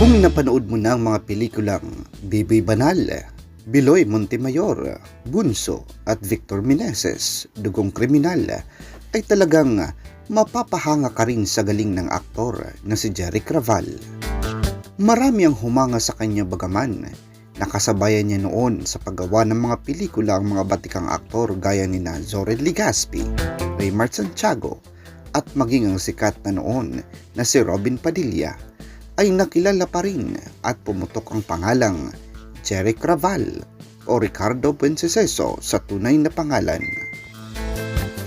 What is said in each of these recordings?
Kung napanood mo na ang mga pelikulang Bibi Banal, Biloy Montemayor, Bunso at Victor Meneses, Dugong Kriminal, ay talagang mapapahanga ka rin sa galing ng aktor na si Jerry Craval. Marami ang humanga sa kanya bagaman Nakasabayan niya noon sa paggawa ng mga pelikula ang mga batikang aktor gaya ni na Zored Ligaspi, Raymart Santiago, at maging ang sikat na noon na si Robin Padilla ay nakilala pa rin at pumutok ang pangalang Jerry Craval o Ricardo Buenceseso sa tunay na pangalan.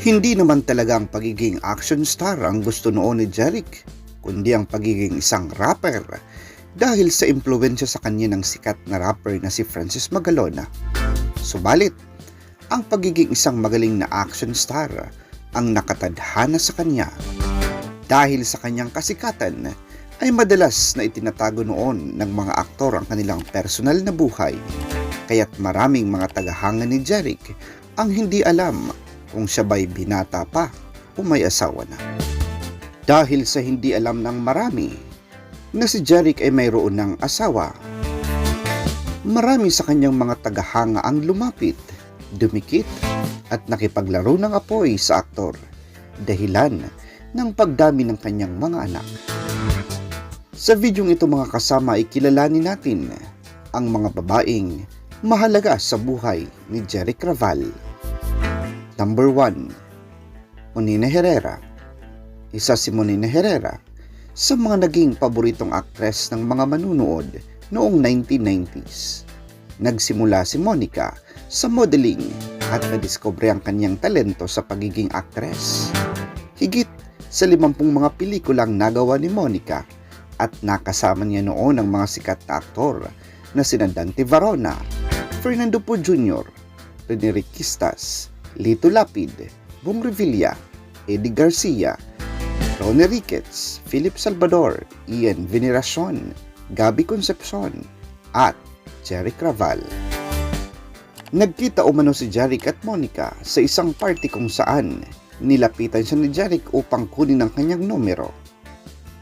Hindi naman talaga ang pagiging action star ang gusto noon ni Jeric, kundi ang pagiging isang rapper dahil sa impluensya sa kanya ng sikat na rapper na si Francis Magalona. Subalit, ang pagiging isang magaling na action star ang nakatadhana sa kanya. Dahil sa kanyang kasikatan, ay madalas na itinatago noon ng mga aktor ang kanilang personal na buhay. Kaya't maraming mga tagahanga ni Jeric ang hindi alam kung siya ba'y binata pa o may asawa na. Dahil sa hindi alam ng marami na si Jeric ay mayroon ng asawa. Marami sa kanyang mga tagahanga ang lumapit, dumikit at nakipaglaro ng apoy sa aktor dahilan ng pagdami ng kanyang mga anak. Sa videong ito mga kasama ikilalanin natin ang mga babaeng mahalaga sa buhay ni Jeric Raval. Number 1. Monina Herrera Isa si Monina Herrera sa mga naging paboritong aktres ng mga manunood noong 1990s. Nagsimula si Monica sa modeling at nadiskubre ang kanyang talento sa pagiging aktres. Higit sa limampung mga pelikulang nagawa ni Monica at nakasama niya noon ang mga sikat na aktor na sina Dante Varona, Fernando Po Jr., Rene Riquistas, Lito Lapid, Bong Revilla, Eddie Garcia, Ronnie Ricketts, Philip Salvador, Ian Veneracion, Gabi Concepcion, at Jerry Craval. Nagkita umano si Jeric at Monica sa isang party kung saan nilapitan siya ni Jeric upang kunin ang kanyang numero.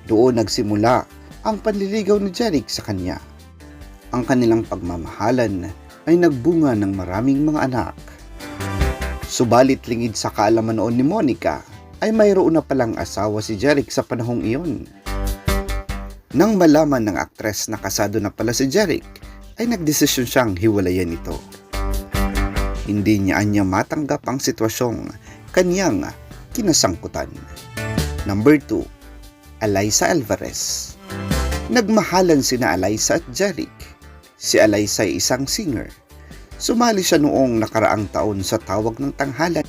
Doon nagsimula ang panliligaw ni Jeric sa kanya. Ang kanilang pagmamahalan ay nagbunga ng maraming mga anak. Subalit lingid sa kaalaman noon ni Monica ay mayroon na palang asawa si Jeric sa panahong iyon. Nang malaman ng aktres na kasado na pala si Jeric, ay nagdesisyon siyang hiwalayan ito. Hindi niya anya matanggap ang sitwasyong kanyang kinasangkutan. Number 2. Alaysa Alvarez Nagmahalan sina Alaysa at Jeric. Si Alaysa ay isang singer. Sumali siya noong nakaraang taon sa tawag ng tanghalan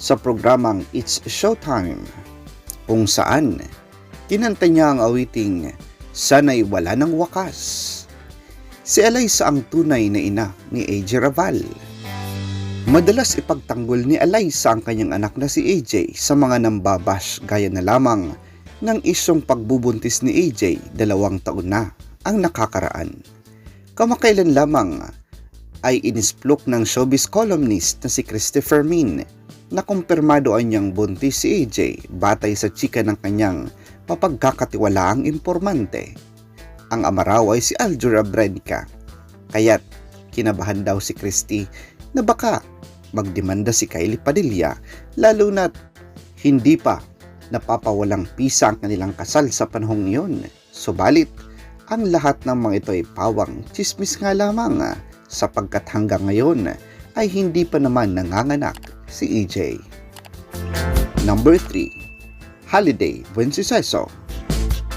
sa programang It's Showtime kung saan kinanta niya ang awiting Sana'y Wala ng Wakas. Si Eliza ang tunay na ina ni AJ Raval. Madalas ipagtanggol ni Eliza ang kanyang anak na si AJ sa mga nambabash gaya na lamang ng isyong pagbubuntis ni AJ dalawang taon na ang nakakaraan. Kamakailan lamang ay inisplok ng showbiz columnist na si Christopher Min na kumpirmado ay niyang buntis si AJ batay sa chika ng kanyang papagkakatiwalaang impormante. Ang ama raw ay si Aljura Brenica. Kaya't kinabahan daw si Christy na baka magdemanda si Kylie Padilla lalo na't hindi pa napapawalang pisa ang kanilang kasal sa panahong iyon. Subalit, ang lahat ng mga ito ay pawang chismis nga lamang sapagkat hanggang ngayon ay hindi pa naman nanganganak si EJ. Number 3. Holiday Buenceseso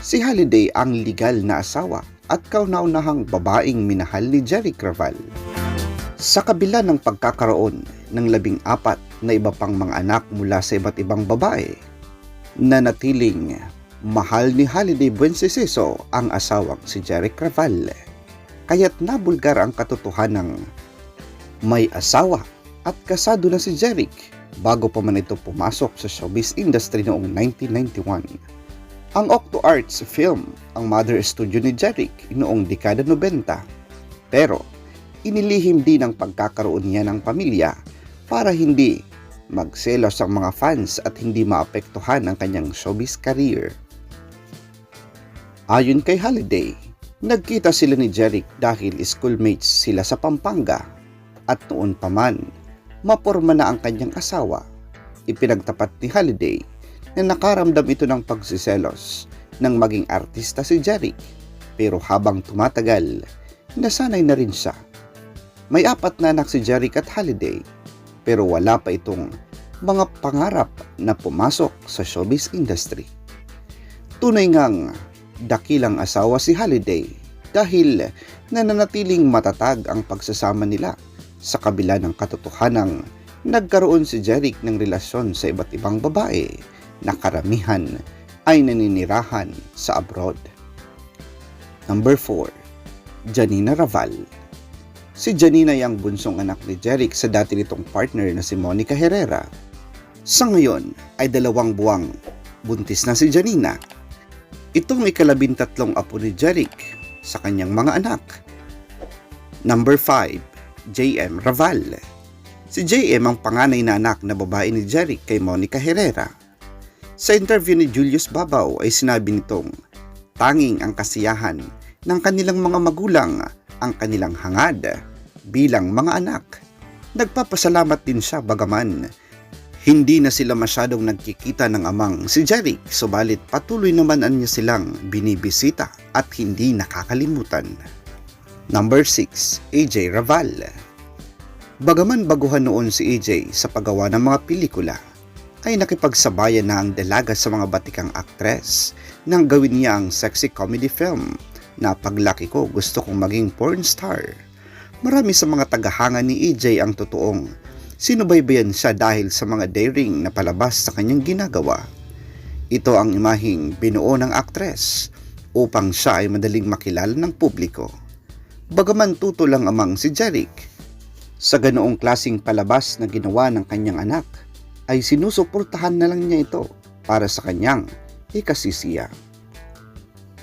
Si Holiday ang legal na asawa at kauna-unahang babaeng minahal ni Jerry Craval. Sa kabila ng pagkakaroon ng labing apat na iba pang mga anak mula sa iba't ibang babae, na natiling mahal ni Holiday Buenceseso ang asawang si Jerry Craval. Kaya't nabulgar ang katotohanan ng may asawa at kasado na si Jeric bago pa man ito pumasok sa showbiz industry noong 1991. Ang Octo Arts film ang mother studio ni Jeric noong dekada 90. Pero inilihim din ang pagkakaroon niya ng pamilya para hindi magselos ang mga fans at hindi maapektuhan ang kanyang showbiz career. Ayon kay Holiday, Nagkita sila ni Jeric dahil schoolmates sila sa Pampanga at noon pa man, maporma na ang kanyang asawa. Ipinagtapat ni Holiday na nakaramdam ito ng pagsiselos nang maging artista si Jeric pero habang tumatagal, nasanay na rin siya. May apat na anak si Jeric at Holiday pero wala pa itong mga pangarap na pumasok sa showbiz industry. Tunay ngang dakilang asawa si Holiday dahil nananatiling matatag ang pagsasama nila sa kabila ng katotohanang nagkaroon si Jeric ng relasyon sa iba't ibang babae na karamihan ay naninirahan sa abroad. Number 4. Janina Raval Si Janina ay ang bunsong anak ni Jeric sa dati nitong partner na si Monica Herrera. Sa ngayon ay dalawang buwang buntis na si Janina. Itong ikalabintatlong apo ni Jeric sa kanyang mga anak. Number 5. JM Raval Si JM ang panganay na anak na babae ni Jeric kay Monica Herrera. Sa interview ni Julius Babaw ay sinabi nitong tanging ang kasiyahan ng kanilang mga magulang ang kanilang hangad bilang mga anak. Nagpapasalamat din siya bagaman hindi na sila masyadong nagkikita ng amang si Jeric subalit patuloy naman niya silang binibisita at hindi nakakalimutan. Number 6. AJ Raval Bagaman baguhan noon si AJ sa paggawa ng mga pelikula, ay nakipagsabayan na ang dalaga sa mga batikang aktres nang gawin niya ang sexy comedy film na paglaki ko gusto kong maging porn star. Marami sa mga tagahanga ni AJ ang totoong sinubaybayan siya dahil sa mga daring na palabas sa kanyang ginagawa. Ito ang imahing binuo ng aktres upang siya ay madaling makilala ng publiko. Bagaman tuto lang amang si Jeric, sa ganoong klasing palabas na ginawa ng kanyang anak, ay sinusuportahan na lang niya ito para sa kanyang ikasisiya.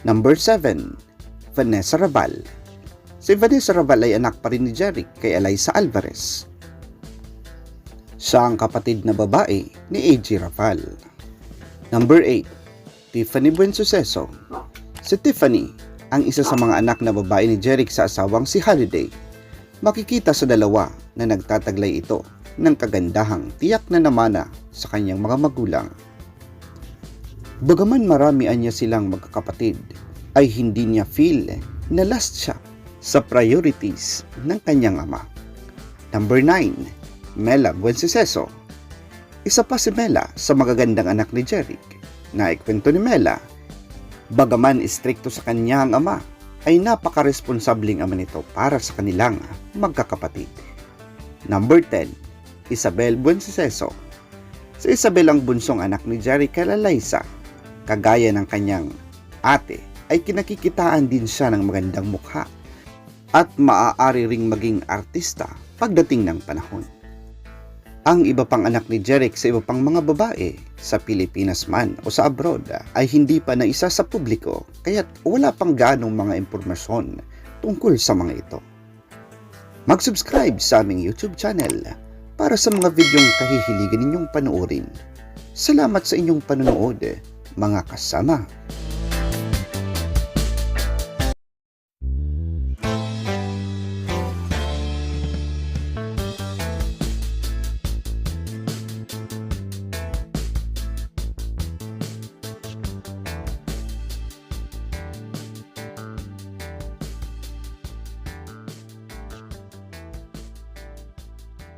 Number 7. Vanessa Raval Si Vanessa Raval ay anak pa rin ni Jeric kay Eliza Alvarez. Siya ang kapatid na babae ni AJ Raval. Number 8. Tiffany Buensuceso Si Tiffany ang isa sa mga anak na babae ni Jeric sa asawang si Holiday. Makikita sa dalawa na nagtataglay ito ng kagandahang tiyak na namana sa kanyang mga magulang. Bagaman marami niya silang magkakapatid, ay hindi niya feel na last siya sa priorities ng kanyang ama. Number 9. Mela Buenceseso Isa pa si Mela sa magagandang anak ni Jeric. Na ikwento ni Mela, bagaman istrikto sa kanya ang ama, ay napaka-responsabling ama nito para sa kanilang magkakapatid. Number 10. Isabel Buenceseso Si Isabel ang bunsong anak ni Jerry Liza. Kagaya ng kanyang ate, ay kinakikitaan din siya ng magandang mukha at maaari ring maging artista pagdating ng panahon. Ang iba pang anak ni Jeric sa iba pang mga babae sa Pilipinas man o sa abroad ay hindi pa naisa sa publiko kaya't wala pang ganong mga impormasyon tungkol sa mga ito. Mag-subscribe sa aming YouTube channel para sa mga videong kahihiligan ninyong panoorin. Salamat sa inyong panonood, mga kasama.